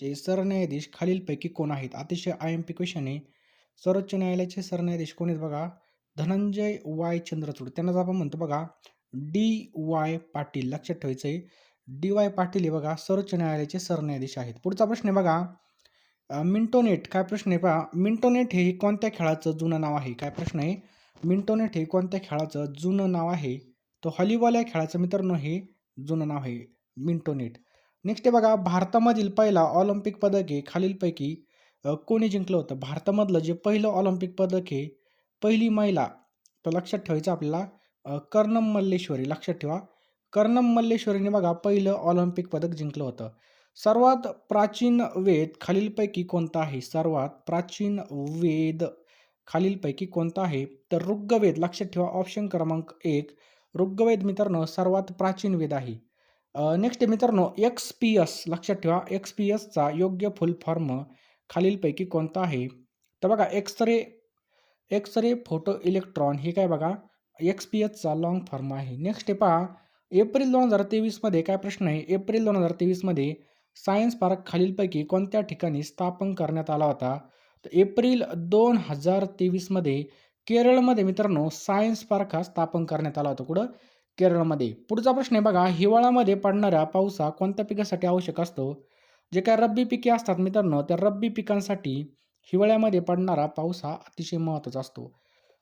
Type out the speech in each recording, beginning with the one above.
चे सरन्यायाधीश खालीलपैकी कोण आहेत? अतिशय आय एम पी क्वेश्चन आहे सर्वोच्च न्यायालयाचे सरन्यायाधीश कोण आहेत बघा? धनंजय वाय चंद्रचूड. त्यांनाच आपण म्हणतो बघा डी वाय पाटील. लक्षात ठेवायचं आहे डी वाय पाटील हे बघा सर्वोच्च न्यायालयाचे सरन्यायाधीश आहेत. पुढचा प्रश्न आहे बघा मिंटोनेट. काय प्रश्न आहे पहा? मिंटोनेट हे कोणत्या खेळाचं जुनं नाव आहे? काय प्रश्न आहे? मिंटोनेट हे कोणत्या खेळाचं जुनं नाव आहे? तो हॉलीबॉल या खेळाचं मित्रांनो हे जुनं नाव आहे. मिंटोनेट. नेक्स्ट आहे बघा भारतामधील पहिला ऑलिम्पिक पदक आहे खालीलपैकी कोणी जिंकलं होतं? भारतामधलं जे पहिलं ऑलिम्पिक पदक आहे पहिली महिला तर लक्षात ठेवायचं आपल्याला कर्णम मल्लेश्वरी. लक्षात ठेवा. कर्णम मल्लेश्वरीने बघा पहिलं ऑलिम्पिक पदक जिंकलं होतं. सर्वात प्राचीन वेद खालीलपैकी कोणता आहे? सर्वात प्राचीन वेद खालीलपैकी कोणता आहे? तर ऋग्वेद. लक्षात ठेवा ऑप्शन क्रमांक एक. ऋग्वेद मित्रांनो सर्वात प्राचीन वेद आहे. नेक्स्ट मित्रांनो एक्स पी एस लक्षात ठेवा एक्स पी एसचा योग्य फुल फॉर्म खालीलपैकी कोणता आहे? तर बघा X ray X ray X ray photo electron हे काय बघा एक्स पी एसचा लॉंग फॉर्म आहे. नेक्स्ट आहे पहा एप्रिल दोन हजार तेवीसमध्ये काय प्रश्न आहे? एप्रिल दोन हजार तेवीसमध्ये सायन्स पार्क खालीलपैकी कोणत्या ठिकाणी स्थापन करण्यात आला होता? तर एप्रिल दोन हजार तेवीसमध्ये केरळमध्ये मित्रांनो सायन्स पार्क हा स्थापन करण्यात आला होता. कुठं? केरळमध्ये. पुढचा प्रश्न आहे बघा हिवाळ्यामध्ये पडणाऱ्या पावसा कोणत्या पिकासाठी आवश्यक असतो? जे काय रब्बी पिके असतात मित्रांनो त्या रब्बी पिकांसाठी हिवाळ्यामध्ये पडणारा पाऊस हा अतिशय महत्त्वाचा असतो.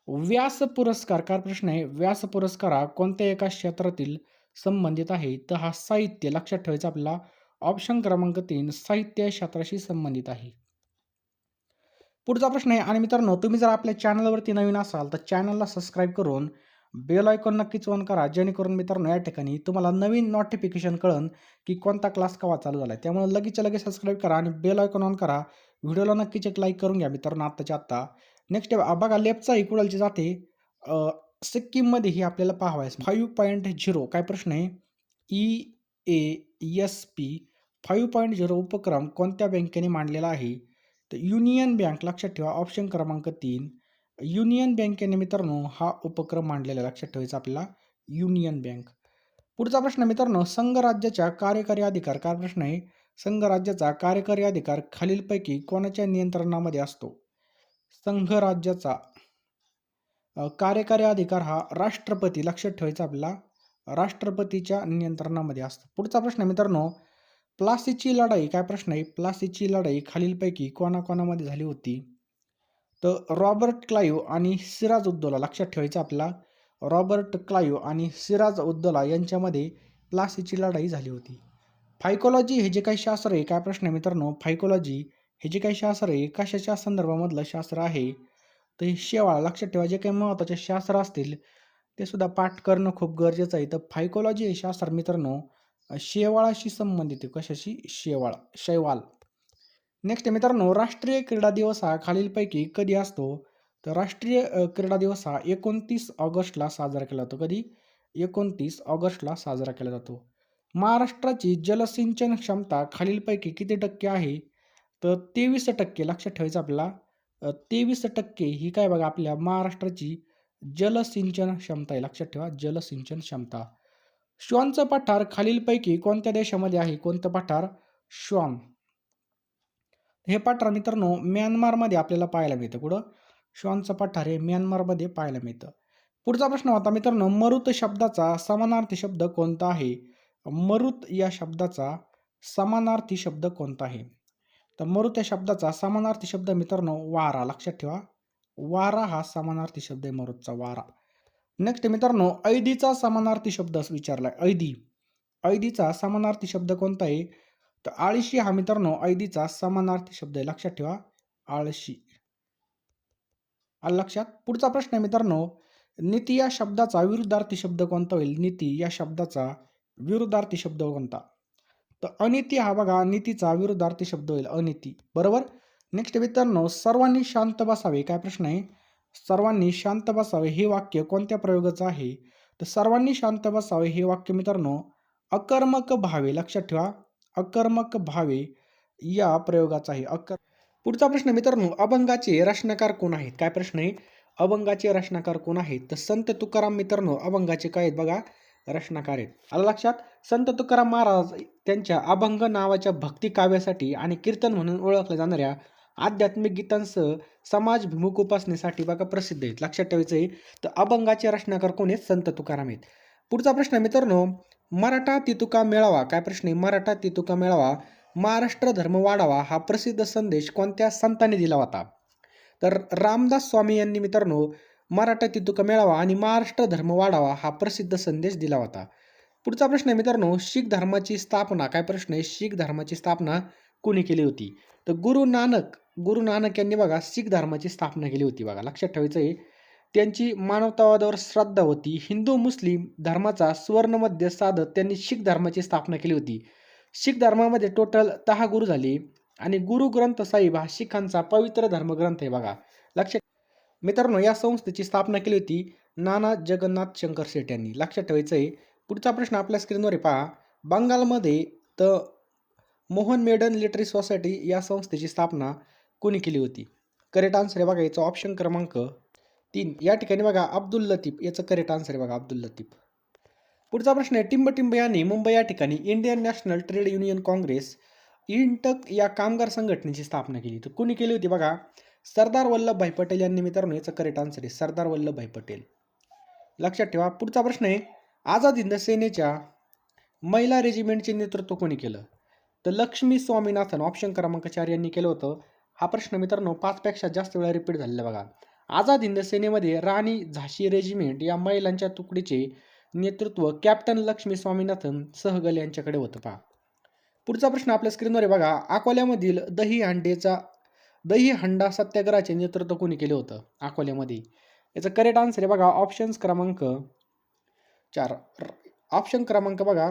व्यास पुरस्कार काय प्रश्न आहे. व्यास पुरस्कार हा कोणत्या एका क्षेत्रातील संबंधित आहे? तर हा साहित्य लक्षात ठेवायचा आपल्याला. ऑप्शन क्रमांक तीन साहित्य क्षेत्राशी संबंधित आहे. पुढचा प्रश्न आहे. आणि मित्रांनो तुम्ही जर आपल्या चॅनलवरती नवीन असाल तर चॅनलला सबस्क्राईब करून बेल आयकॉन नक्कीच ऑन करा. जेणेकरून मित्रांनो या ठिकाणी तुम्हाला नवीन नोटिफिकेशन कळन की कोणता क्लास केव्हा चालू झाला आहे त्यामुळे लगेच लगेच सबस्क्राईब करा आणि बेल आयकॉन ऑन करा. व्हिडिओला नक्कीच एक लाईक करून घ्या मित्रांनो आत्ताच्या आत्ता. नेक्स्ट बघा लेफ्टचा इक्वलची जाते. सिक्कीममध्ये ही आपल्याला पाहावायस फाईव्ह पॉईंट झिरो काय प्रश्न आहे? E A S P five point zero उपक्रम कोणत्या बँकेने मांडलेला आहे? तर युनियन बँक लक्षात ठेवा ऑप्शन क्रमांक तीन. युनियन बँकेने मित्रांनो हा उपक्रम मांडलेला लक्षात ठेवायचा आपल्याला. Union Bank. पुढचा प्रश्न मित्रांनो संघ राज्याच्या कार्यकारी अधिकार. काय प्रश्न आहे? संघ राज्याचा कार्यकारी अधिकार खालीलपैकी कोणाच्या नियंत्रणामध्ये असतो? संघ राज्याचा कार्यकारी अधिकार हा राष्ट्रपती. लक्षात ठेवायचा आपल्याला. राष्ट्रपतीच्या नियंत्रणामध्ये असतो. पुढचा प्रश्न आहे मित्रांनो प्लासीची लढाई. काय प्रश्न आहे? प्लासीची लढाई खालीलपैकी कोणाकोणामध्ये झाली होती? तर रॉबर्ट क्लाईव्ह आणि सिराज उद्दौला लक्षात ठेवायचं आपला रॉबर्ट क्लाईव्ह आणि सिराज उद्दौला यांच्यामध्ये प्लासीची लढाई झाली होती. फायकोलॉजी हे जे काही शास्त्र आहे काय प्रश्न आहे मित्रांनो? फायकोलॉजी हे जे काही शास्त्र आहे कशाच्या संदर्भामधलं शास्त्र आहे? तर हे शेवाळ लक्षात ठेवा जे काही महत्त्वाचे शास्त्र असतील ते सुद्धा पाठ करणं खूप गरजेचं आहे. तर फायकोलॉजी हे शास्त्र मित्रांनो शेवाळाशी संबंधित आहे. कशाशी? शेवाळ शैवाल. नेक्स्ट मित्रांनो राष्ट्रीय क्रीडा दिवस हा खालीलपैकी कधी असतो? तर राष्ट्रीय क्रीडा दिवस हा एकोणतीस ऑगस्टला साजरा केला जातो. कधी? एकोणतीस ऑगस्टला साजरा केला जातो. महाराष्ट्राची जलसिंचन क्षमता खालीलपैकी किती टक्के आहे? तर तेवीस टक्के. लक्षात ठेवायचं आपल्याला. तेवीस टक्के ही काय बघा आपल्या महाराष्ट्राची जलसिंचन क्षमता आहे. लक्षात ठेवा जलसिंचन क्षमता. श्वानचं पठार खालीलपैकी कोणत्या देशामध्ये आहे? कोणतं पठार? श्वान. हे पठार मित्रांनो म्यानमारमध्ये आपल्याला पाहायला मिळतं. कुठं? श्वानचं पठार हे म्यानमारमध्ये पाहायला मिळतं. पुढचा प्रश्न होता मित्रांनो मरुत शब्दाचा समानार्थी शब्द कोणता आहे? मरुत या शब्दाचा समानार्थी शब्द कोणता आहे? तर मरुत या शब्दाचा समानार्थी शब्द मित्रांनो वारा. लक्षात ठेवा. वारा हा समानार्थी शब्द आहे मरुतचा वारा. नेक्स्ट मित्रांनो ऐदीचा समानार्थी शब्द विचारलाय. ऐदी. ऐदीचा समानार्थी शब्द कोणता आहे? तर आळशी हा मित्रांनो ऐदीचा समानार्थी शब्द आहे. लक्षात ठेवा आळशी. आलं लक्षात पुढचा प्रश्न आहे मित्रांनो नीती या शब्दाचा विरुद्धार्थी शब्द कोणता होईल? नीती या शब्दाचा विरुद्धार्थी शब्द कोणता? तर अनिती हा बघा नीतीचा विरुद्धार्थी शब्द होईल. अनिती. बरोबर? नेक्स्ट मित्रांनो सर्वांनी शांत बसावे. काय प्रश्न आहे? सर्वांनी शांत बसावे हे वाक्य कोणत्या प्रयोगाचं आहे? तर सर्वांनी शांत बसावे हे वाक्य मित्रांनो अकर्मक भावे. लक्षात ठेवा अकर्मक भावे या प्रयोगाचा आहे अकर पुढचा प्रश्न मित्रांनो अभंगाचे रचनाकार कोण आहेत? काय प्रश्न आहे? अभंगाचे रचनाकार कोण आहेत? तर संत तुकाराम मित्रांनो अभंगाचे काय आहेत बघा? रचनाकार आहेत. आलं लक्षात? संत तुकाराम महाराज त्यांच्या अभंग नावाच्या भक्ती काव्यासाठी आणि कीर्तन म्हणून ओळखल्या जाणाऱ्या आध्यात्मिक गीतांसह समाजभिमुख उपासनेसाठी बघा प्रसिद्ध आहेत. लक्षात ठेवायचं आहे. तर अभंगाचे रचनाकार कोण आहेत? संत तुकाराम आहेत. पुढचा प्रश्न मित्रांनो मराठा तितुका मेळावा. काय प्रश्न आहे? मराठा तितुका मेळावा महाराष्ट्र धर्म वाढावा हा प्रसिद्ध संदेश कोणत्या संतांनी दिला होता? तर रामदास स्वामी यांनी मित्रांनो मराठा तितुका मेळावा आणि महाराष्ट्र धर्म वाढावा हा प्रसिद्ध संदेश दिला होता. पुढचा प्रश्न आहे मित्रांनो शीख धर्माची स्थापना काय प्रश्न आहे? शीख धर्माची स्थापना कोणी केली होती? तर गुरु नानक गुरु नानक यांनी बघा शीख धर्माची स्थापना केली होती बघा. लक्षात ठेवायचं आहे त्यांची मानवतावादावर श्रद्धा होती. हिंदू मुस्लिम धर्माचा सुवर्णमध्य साधत त्यांनी शीख धर्माची स्थापना केली होती. शीख धर्मामध्ये टोटल दहा गुरु झाले आणि गुरु ग्रंथ साहिब हा शिखांचा पवित्र धर्मग्रंथ आहे बघा. लक्षात मित्रांनो या संस्थेची स्थापना केली होती नाना जगन्नाथ शंकर शेठ यांनी. लक्षात ठेवायचं आहे पुढचा प्रश्न आपल्या स्क्रीनवर आहे. पहा बंगालमध्ये तर मोहन मेडन लिटरी सोसायटी या संस्थेची स्थापना कोणी केली होती? करेक्ट आन्सर आहे बघा याचा ऑप्शन क्रमांक तीन. या ठिकाणी बघा अब्दुल लतीफ. याचं करेक्ट आन्सर आहे बघा अब्दुल लतीफ. पुढचा प्रश्न आहे टिंब टिंब यांनी मुंबई या ठिकाणी Indian National Trade Union Congress INTUC या कामगार संघटनेची स्थापना केली. तर कोणी केली होती बघा? सरदार वल्लभभाई पटेल यांनी मित्रांनो याचं करेक्ट आन्सर आहे सरदार वल्लभभाई पटेल. लक्षात ठेवा पुढचा प्रश्न आहे आझाद हिंद सेनेच्या महिला रेजिमेंटचे नेतृत्व कोणी केलं? तर लक्ष्मी स्वामीनाथन ऑप्शन क्रमांक चार यांनी केलं होतं. हा प्रश्न मित्रांनो पाचपेक्षा जास्त वेळा रिपीट झालेला बघा. आझाद हिंद सेनेमध्ये राणी झाशी रेजिमेंट या महिलांच्या तुकडीचे नेतृत्व कॅप्टन लक्ष्मी स्वामीनाथन सहगल यांच्याकडे होतं पहा. पुढचा प्रश्न आपल्या स्क्रीनवर आहे बघा. अकोल्यामधील दही हंडेचा दही हंडा सत्याग्रहाचे नेतृत्व कोणी केलं होतं? अकोल्यामध्ये. याचं करेक्ट आन्सर आहे बघा. ऑप्शन्स क्रमांक चार. ऑप्शन क्रमांक बघा.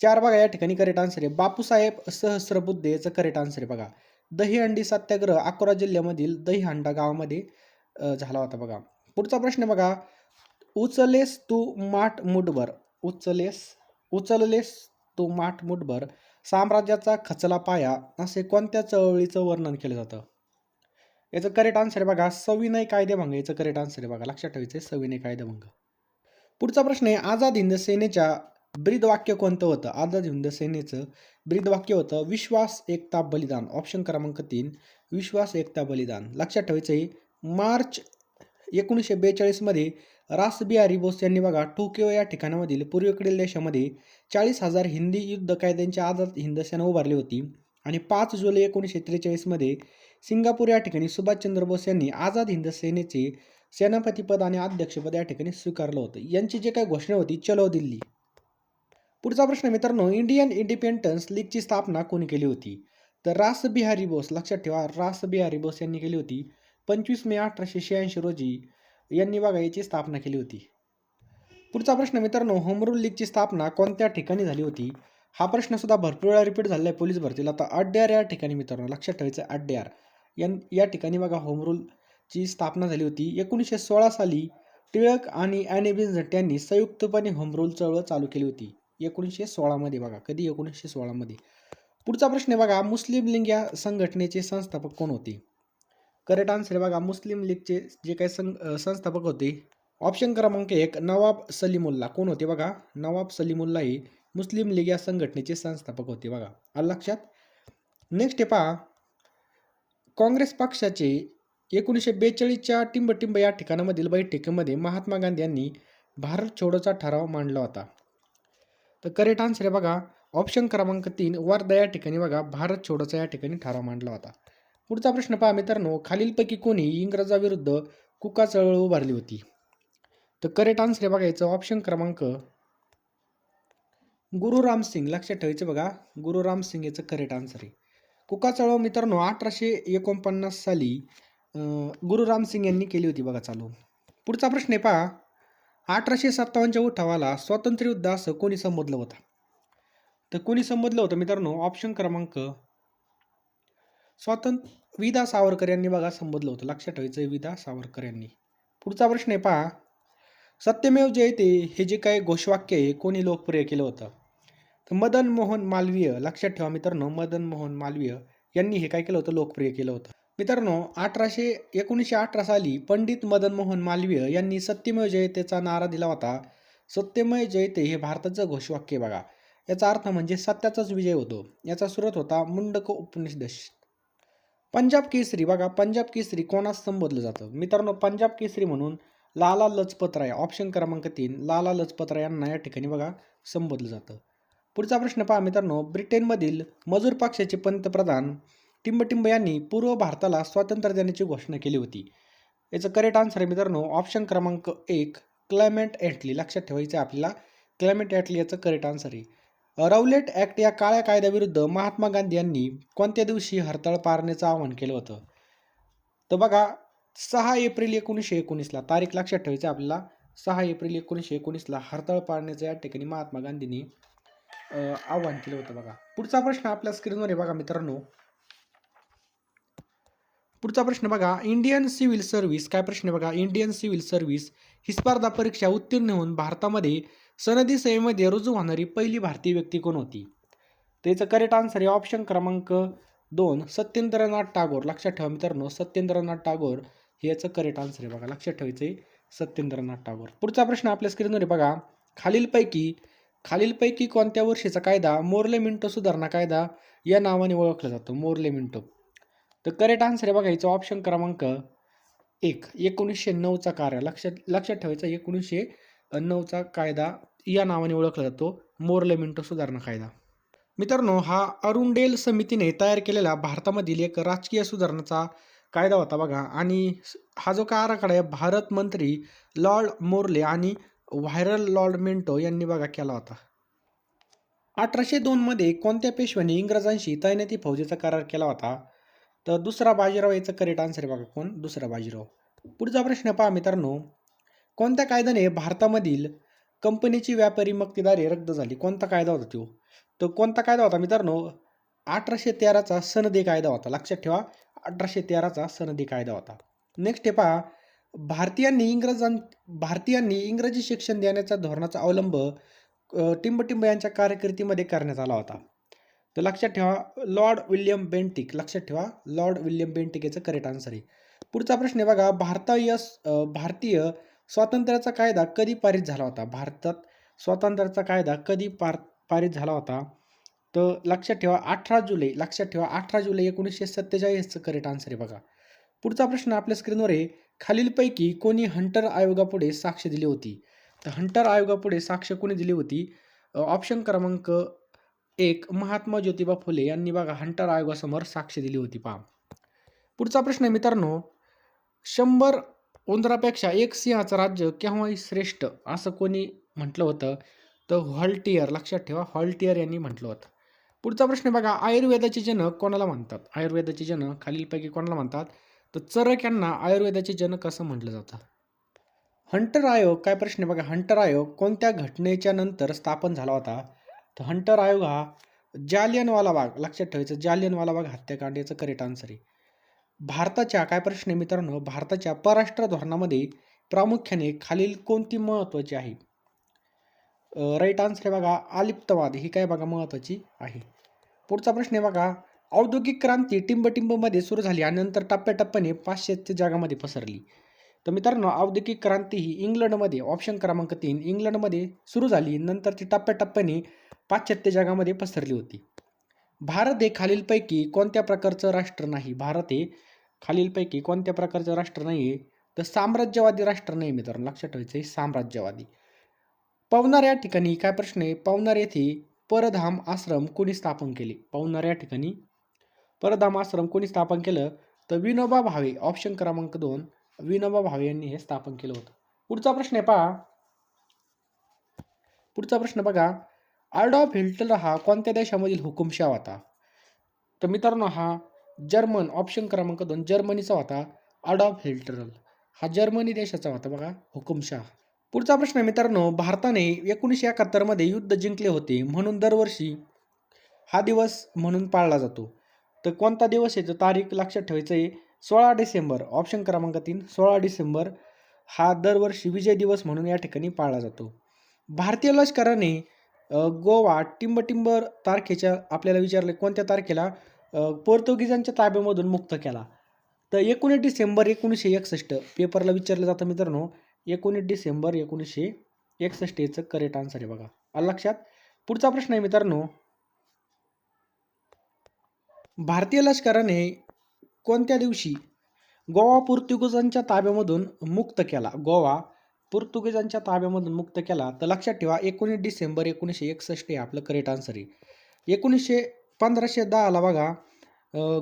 चार बघा या ठिकाणी करेक्ट आन्सर आहे. बापूसाहेब सहस्रबुद्धे याचं करेक्ट आन्सर आहे बघा. दहीहंडी सत्याग्रह अकोला जिल्ह्यामधील दहीहंडा गावामध्ये झाला होता बघा. पुढचा प्रश्न बघा. उचलेस तू माठ मुठभर. उचलेस उचललेस तू माठ मुठभर. साम्राज्याचा खचला पाया. असे कोणत्या चळवळीचं वर्णन केलं जातं? याचं करेक्ट आन्सर आहे बघा. सविनय कायदेभंग. याचं करेक्ट आन्सर आहे बघा. लक्षात ठेवायचं आहे सविनय कायदेभंग. पुढचा प्रश्न आहे. आझाद हिंद सेनेच्या ब्रीद वाक्य कोणतं होतं? आझाद हिंद सेनेचं ब्रीद वाक्य होतं विश्वास एकता बलिदान. ऑप्शन क्रमांक तीन विश्वास एकता बलिदान. लक्षात ठेवायचं आहे मार्च एकोणीसशे बेचाळीसमध्ये रासबिहारी बोस यांनी बघा टोकियो या ठिकाणामधील पूर्वेकडील देशामध्ये चाळीस हजार हिंदी युद्ध कायद्यांची आझाद हिंद सेना उभारली होती आणि पाच जुलै एकोणीसशे त्रेचाळीसमध्ये सिंगापूर या ठिकाणी सुभाषचंद्र बोस यांनी आझाद हिंद सेनेचे सेनापतीपद आणि अध्यक्षपद या ठिकाणी स्वीकारलं होतं. यांची जे काही घोषणा होती चलो दिल्ली. पुढचा प्रश्न मित्रांनो इंडियन इंडिपेंडन्स लीगची स्थापना कोणी केली होती? तर रास बिहारी बोस लक्षात ठेवा रास बिहारी बोस यांनी केली होती. पंचवीस मे अठराशे शहाऐंशी रोजी यांनी बघा याची स्थापना केली होती. पुढचा प्रश्न मित्रांनो होमरूल लीगची स्थापना कोणत्या ठिकाणी झाली होती? हा प्रश्न सुद्धा भरपूर वेळा रिपीट झालेला आहे पोलीस भरतीला. तर अड्ड्यार या ठिकाणी मित्रांनो लक्षात ठेवायचं आहे अड्ड्यार या या ठिकाणी बघा होमरूलची स्थापना झाली होती. एकोणीसशे सोळा साली टिळक आणि ॲनी बेझंट यांनी संयुक्तपणे होमरूल चळवळ चालू केली होती. एकोणीसशे सोळामध्ये बघा कधी एकोणीसशे सोळामध्ये पुढचा प्रश्न आहे बघा मुस्लिम लीग या संघटनेचे संस्थापक कोण होते? करेक्ट आन्सर आहे बघा मुस्लिम लीगचे जे काही सं संस्थापक होते ऑप्शन क्रमांक एक नवाब सलीमुल्ला. कोण होते बघा? नवाब सलीमुल्ला हे मुस्लिम लीग या संघटनेचे संस्थापक होते बघा. आलं लक्षात? नेक्स्ट आहे पहा काँग्रेस पक्षाचे एकोणीसशे बेचाळीसच्या टिंबटिंब या ठिकाणामधील बैठकीमध्ये महात्मा गांधी यांनी भारत छोडोचा ठराव मांडला होता. तर करेक्ट आन्सर आहे बघा. ऑप्शन क्रमांक तीन वर्धा या ठिकाणी बघा भारत छोडोचा या ठिकाणी ठराव मांडला होता. पुढचा प्रश्न पहा मित्रांनो खालीलपैकी कोणी इंग्रजाविरुद्ध कुका चळवळ उभारली होती? तर करेक्ट आन्सर आहे बघायचं ऑप्शन क्रमांक गुरु राम सिंग. लक्षात ठेवायचं बघा गुरु राम सिंग याचं करेक्ट आन्सर आहे. कुका चळवळ मित्रांनो अठराशे एकोणपन्नास साली गुरु राम सिंग यांनी केली होती बघा चालू. पुढचा प्रश्न आहे पहा अठराशे सत्तावन्नच्या उठावाला स्वातंत्र्ययुद्ध असं कोणी संबोधलं होतं? तर कोणी संबोधलं होतं मित्रांनो? ऑप्शन क्रमांक स्वातंत्र्य विदा सावरकर यांनी बघा संबोधलं होतं. लक्षात ठेवायचं विदा सावरकर यांनी. पुढचा प्रश्न आहे पहा. सत्यमेव जयते हे जे काही घोषवाक्य आहे कोणी लोकप्रिय केलं होतं? तर मदन मोहन मालवीय लक्षात ठेवा मित्रांनो मदन मोहन मालवीय यांनी हे काय केलं होतं? लोकप्रिय केलं होतं. मित्रांनो अठराशे एकोणीसशे अठरा साली पंडित मदन मोहन मालवीय यांनी सत्यमय जयतेचा नारा दिला होता. सत्यमय जयते हे भारताचं घोषवाक्य बघा. याचा अर्थ म्हणजे सत्याचाच विजय होतो. याचा सुरत होता मुंडक उपनिषदश. पंजाब केसरी बघा पंजाब केसरी कोणास संबोधलं जातं? मित्रांनो पंजाब केसरी म्हणून लाला लजपत राय ऑप्शन क्रमांक तीन लाला लजपत राय यांना या ठिकाणी बघा संबोधलं जातं. पुढचा प्रश्न पहा मित्रांनो ब्रिटनमधील मजूर पक्षाचे पंतप्रधान टिंबटिंब यांनी पूर्व भारताला स्वातंत्र्य देण्याची घोषणा केली होती. याचं करेक्ट आन्सर आहे मित्रांनो ऑप्शन क्रमांक एक क्लायमेट ॲटली लक्षात ठेवायचं आहे आपल्याला क्लायमेट ॲटली याचं करेक्ट आन्सर आहे. रौलेट ॲक्ट या काळ्या कायद्याविरुद्ध महात्मा गांधी यांनी कोणत्या दिवशी हरताळ पाळण्याचं आवाहन केलं होतं? तर बघा सहा एप्रिल एकोणीसशे एकोणीसला तारीख लक्षात ठेवायचं आहे आपल्याला सहा एप्रिल एकोणीसशे एकोणीसला हरताळ पाळण्याचं या ठिकाणी महात्मा गांधींनी आवाहन केलं होतं बघा. पुढचा प्रश्न आपल्या स्क्रीनवर आहे बघा मित्रांनो. पुढचा प्रश्न बघा. इंडियन सिव्हिल सर्व्हिस काय प्रश्न आहे बघा? इंडियन सिव्हिल सर्व्हिस ही स्पर्धा परीक्षा उत्तीर्ण होऊन भारतामध्ये सनदी सेवेमध्ये रुजू होणारी पहिली भारतीय व्यक्ती कोण होती? त्याचं करेक्ट आन्सर आहे ऑप्शन क्रमांक दोन. सत्येंद्रनाथ टागोर. लक्षात ठेवा मित्रांनो सत्येंद्रनाथ टागोर हे याचं करेक्ट आन्सर आहे बघा. लक्षात ठेवायचं आहे. सत्येंद्रनाथ टागोर. पुढचा प्रश्न आपल्या स्क्रीनवर आहे बघा. खालीलपैकी खालीलपैकी कोणत्या वर्षीचा कायदा मोर्ले मिंटो सुधारणा कायदा या नावाने ओळखला जातो? Morley Minto. तर करेक्ट आन्सर आहे बघा याचा ऑप्शन क्रमांक एक. एकोणीसशे नऊचा कार्य. लक्षात लक्षात ठेवायचा एकोणीसशे नऊचा कायदा या नावाने ओळखला जातो. मोर्ले मिंटो सुधारणा कायदा. मित्रांनो हा अरुंडेल समितीने तयार केलेला भारतामधील एक राजकीय सुधारणाचा कायदा होता बघा. आणि हा जो काय आराखडा आहे भारत मंत्री लॉर्ड मोर्ले आणि व्हायरल लॉर्ड मिंटो यांनी बघा केला होता. अठराशे दोनमध्ये कोणत्या पेशव्याने इंग्रजांशी तैनाती फौजेचा करार केला होता? तर दुसरा बाजीराव याचं करेक्ट आन्सर आहे बघा कोण? दुसरा बाजीराव. पुढचा प्रश्न पहा मित्रांनो. कोणत्या कायद्याने भारतामधील कंपनीची व्यापारी मक्तेदारी रद्द झाली? कोणता कायदा होता तो तर कोणता कायदा होता मित्रांनो? अठराशे तेराचा सनदी कायदा होता. लक्षात ठेवा अठराशे तेराचा सनदी कायदा होता. नेक्स्ट हे पहा भारतीयांनी इंग्रजां भारतीयांनी इंग्रजी शिक्षण देण्याच्या धोरणाचा अवलंब टिंबटिंब यांच्या कारकिर्दीमध्ये करण्यात आला होता. तर लक्षात ठेवा लॉर्ड विल्यम बेंटिक लक्षात ठेवा लॉर्ड विल्यम बेंटिक याचं करेक्ट आन्सर आहे. पुढचा प्रश्न आहे बघा भारतीय भारतीय स्वातंत्र्याचा कायदा कधी पारित झाला होता? भारतात स्वातंत्र्याचा कायदा कधी पार पारित झाला होता? तर लक्षात ठेवा अठरा जुलै लक्षात ठेवा अठरा जुलै एकोणीसशे सत्तेचाळीसचं करेक्ट आन्सर आहे बघा. पुढचा प्रश्न आपल्या स्क्रीनवर आहे खालीलपैकी कोणी हंटर आयोगापुढे साक्ष दिली होती? तर हंटर आयोगापुढे साक्ष कोणी दिली होती? ऑप्शन क्रमांक एक महात्मा ज्योतिबा फुले यांनी बघा हंटर आयोगासमोर साक्ष दिली होती पहा. पुढचा प्रश्न आहे मित्रांनो शंभर उंदरापेक्षा एक सिंहाचं राज्य केव्हाही श्रेष्ठ असं कोणी म्हटलं होतं? तर हॉल्टियर लक्षात ठेवा हॉल्टियर यांनी म्हटलं होतं. पुढचा प्रश्न बघा आयुर्वेदाचे जनक कोणाला म्हणतात? आयुर्वेदाचे जनक खालीलपैकी कोणाला म्हणतात? तर चरक यांना आयुर्वेदाचे जनक असं म्हटलं जातं. हंटर आयोग काय प्रश्न बघा हंटर आयोग कोणत्या घटनेच्या नंतर स्थापन झाला होता? तर हंटर आयोग हा जालियनवाला बाग लक्षात ठेवायचं जालियनवाला बाग हत्याकांड याचं करेक्ट आन्सर आहे. भारताच्या काय प्रश्न आहे मित्रांनो? भारताच्या परराष्ट्र धोरणामध्ये प्रामुख्याने खालील कोणती महत्त्वाची आहे? राईट आन्सर आहे बघा आलिप्तवाद ही काय बघा महत्त्वाची आहे. पुढचा प्रश्न आहे बघा औद्योगिक क्रांती टिंबटिंबमध्ये सुरू झाली आणि नंतर टप्प्याटप्प्याने पाश्चात्य जगामध्ये पसरली. तर मित्रांनो औद्योगिक क्रांती ही इंग्लंडमध्ये ऑप्शन क्रमांक तीन इंग्लंडमध्ये सुरू झाली. नंतर ती टप्प्याटप्प्याने पाश्चात्य जगामध्ये पसरली होती. भारत हे खालीलपैकी कोणत्या प्रकारचं राष्ट्र नाही? भारत हे खालीलपैकी कोणत्या प्रकारचं राष्ट्र नाही? आहे तर साम्राज्यवादी राष्ट्र नाही मित्रांनो लक्षात ठेवायचं आहे साम्राज्यवादी. पवनार या ठिकाणी काय प्रश्न आहे? पवनार येथे परधाम आश्रम कोणी स्थापन केले? पवनार या ठिकाणी परधाम आश्रम कोणी स्थापन केलं? तर विनोबा भावे ऑप्शन क्रमांक दोन विनोबा भावे यांनी हे स्थापन केलं होतं. पुढचा प्रश्न आहे पहा. पुढचा प्रश्न बघा. आर्डॉफ हिल्टर हा कोणत्या देशामधील हुकुमशाह होता? तर मित्रांनो हा जर्मन ऑप्शन क्रमांक दोन जर्मनीचा होता आडॉल्फ हिल्टरल हा जर्मनी देशाचा होता बघा हुकुमशाह. पुढचा प्रश्न मित्रांनो भारताने एकोणीसशे एकाहत्तरमध्ये युद्ध जिंकले होते म्हणून दरवर्षी हा दिवस म्हणून पाळला जातो. तर कोणता दिवस आहे? तर तारीख लक्षात ठेवायचं आहे सोळा डिसेंबर ऑप्शन क्रमांक तीन सोळा डिसेंबर हा दरवर्षी विजय दिवस म्हणून या ठिकाणी पाळला जातो. भारतीय लष्कराने गोवा टिंबटिंबर तारखेच्या आपल्याला विचारले कोणत्या तारखेला? पोर्तुगीजांच्या ताब्यामधून मुक्त केला. तर एकोणीस डिसेंबर एकोणीसशे एकसष्ट पेपरला विचारलं जातं मित्रांनो एकोणीस डिसेंबर एकोणीसशे एकसष्ट याचं करेक्ट आन्सर आहे बघा. आलं लक्षात? पुढचा प्रश्न आहे मित्रांनो भारतीय लष्कराने कोणत्या दिवशी गोवा पोर्तुगीजांच्या ताब्यामधून मुक्त केला? गोवा पोर्तुगीजांच्या ताब्यामधून मुक्त केला? तर लक्षात ठेवा एकोणीस डिसेंबर एकोणीसशे एकसष्ट हे आपलं करेक्ट आन्सर आहे. एकोणीसशे पंधराशे दहाला बघा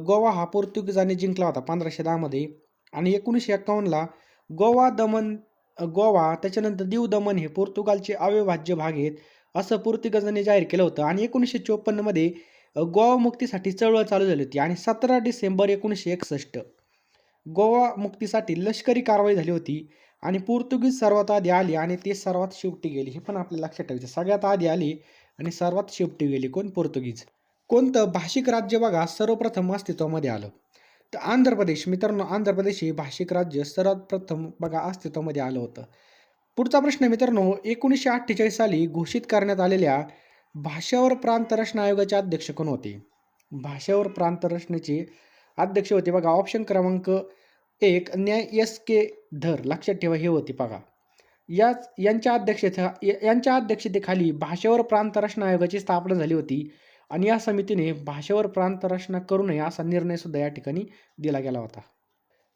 गोवा हा पोर्तुगीजांनी जिंकला होता पंधराशे दहामध्ये आणि एकोणीसशे एक्कावन्नला गोवा दमन गोवा त्याच्यानंतर दीव दमन हे पोर्तुगालचे अविभाज्य भाग आहेत असं पोर्तुगीजांनी जाहीर केलं होतं. आणि एकोणीसशे चोपन्नमध्ये गोवा मुक्तीसाठी चळवळ चालू झाली होती आणि सतरा डिसेंबर एकोणीसशे एकसष्ट. गोवा मुक्तीसाठी लष्करी कारवाई झाली होती आणि पोर्तुगीज सर्वात आधी आली आणि ते सर्वात शेवटी गेली. हे पण आपल्या लक्षात ठेवायचं. सगळ्यात आधी आली आणि सर्वात शेवटी गेली कोण? पोर्तुगीज. कोणतं? भाषिक राज्य बघा सर्वप्रथम अस्तित्वामध्ये आलं. तर आंध्र प्रदेश मित्रांनो आंध्र प्रदेश हे भाषिक राज्य सर्वात प्रथम बघा अस्तित्वामध्ये आलं होतं. पुढचा प्रश्न मित्रांनो एकोणीसशे अठ्ठेचाळीस साली घोषित करण्यात आलेल्या भाषावर प्रांत रचना आयोगाचे अध्यक्ष कोण होते? भाषावर प्रांत रचनेचे अध्यक्ष होते बघा ऑप्शन क्रमांक एक न्याय एस के धर. लक्षात ठेवा हे होते बघा. याच यांच्या अध्यक्षता यांच्या अध्यक्षतेखाली भाषेवर प्रांत रचना आयोगाची स्थापना झाली होती आणि या समितीने भाषेवर प्रांत रचना करू नये असा निर्णयसुद्धा या ठिकाणी दिला गेला होता.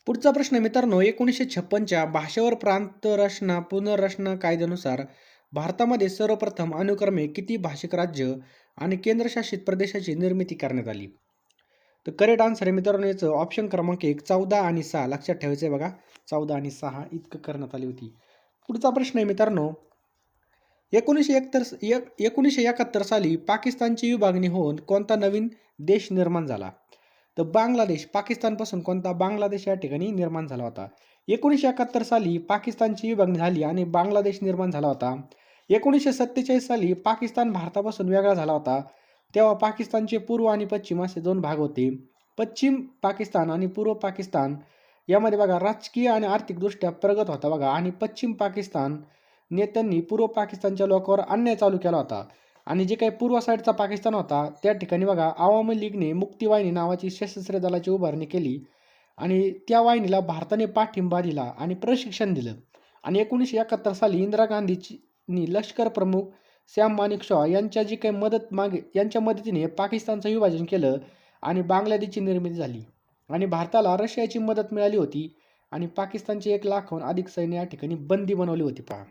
पुढचा प्रश्न मित्रांनो एकोणीसशे छप्पनच्या भाषेवर प्रांत रचना पुनर्रचना कायद्यानुसार भारतामध्ये सर्वप्रथम अनुक्रमे किती भाषिक राज्य आणि केंद्रशासित प्रदेशाची निर्मिती करण्यात आली? तर करेक्ट आन्सर आहे मित्रांनो याचं ऑप्शन क्रमांक एक चौदा आणि सहा. लक्षात ठेवायचं आहे बघा. चौदा आणि सहा इतकं करण्यात आली होती. पुढचा प्रश्न आहे मित्रांनो एकोणीसशे एकतर एक एकोणीसशे एकाहत्तर साली पाकिस्तानची विभागणी होऊन कोणता नवीन देश निर्माण झाला? तर बांगलादेश पाकिस्तानपासून कोणता बांगलादेश या ठिकाणी निर्माण झाला होता? एकोणीसशे एकाहत्तर साली पाकिस्तानची विभागणी झाली आणि बांगलादेश निर्माण झाला होता. एकोणीसशे सत्तेचाळीस साली पाकिस्तान भारतापासून वेगळा झाला होता. तेव्हा पाकिस्तानचे पूर्व आणि पश्चिम असे दोन भाग होते. पश्चिम पाकिस्तान आणि पूर्व पाकिस्तान यामध्ये बघा राजकीय आणि आर्थिकदृष्ट्या प्रगत होता बघा. आणि पश्चिम पाकिस्तान नेत्यांनी पूर्व पाकिस्तानच्या लोकांवर अन्याय चालू केला होता. आणि जे काही पूर्व साईडचा पाकिस्तान होता त्या ठिकाणी बघा आवामी लीगने मुक्तीवाहिनी नावाची सशस्त्र दलाची उभारणी केली. आणि त्या वाहिनीला भारताने पाठिंबा दिला आणि प्रशिक्षण दिलं. आणि एकोणीसशे एकाहत्तर साली इंदिरा गांधीची लष्कर प्रमुख सॅम मानिक शॉ यांच्या जी काही मदत मागे यांच्या मदतीने पाकिस्तानचं विभाजन केलं आणि बांगलादेशची निर्मिती झाली. आणि भारताला रशियाची मदत मिळाली होती आणि पाकिस्तानचे एक लाखहून अधिक सैन्य या ठिकाणी बंदी बनवली होती. पहा.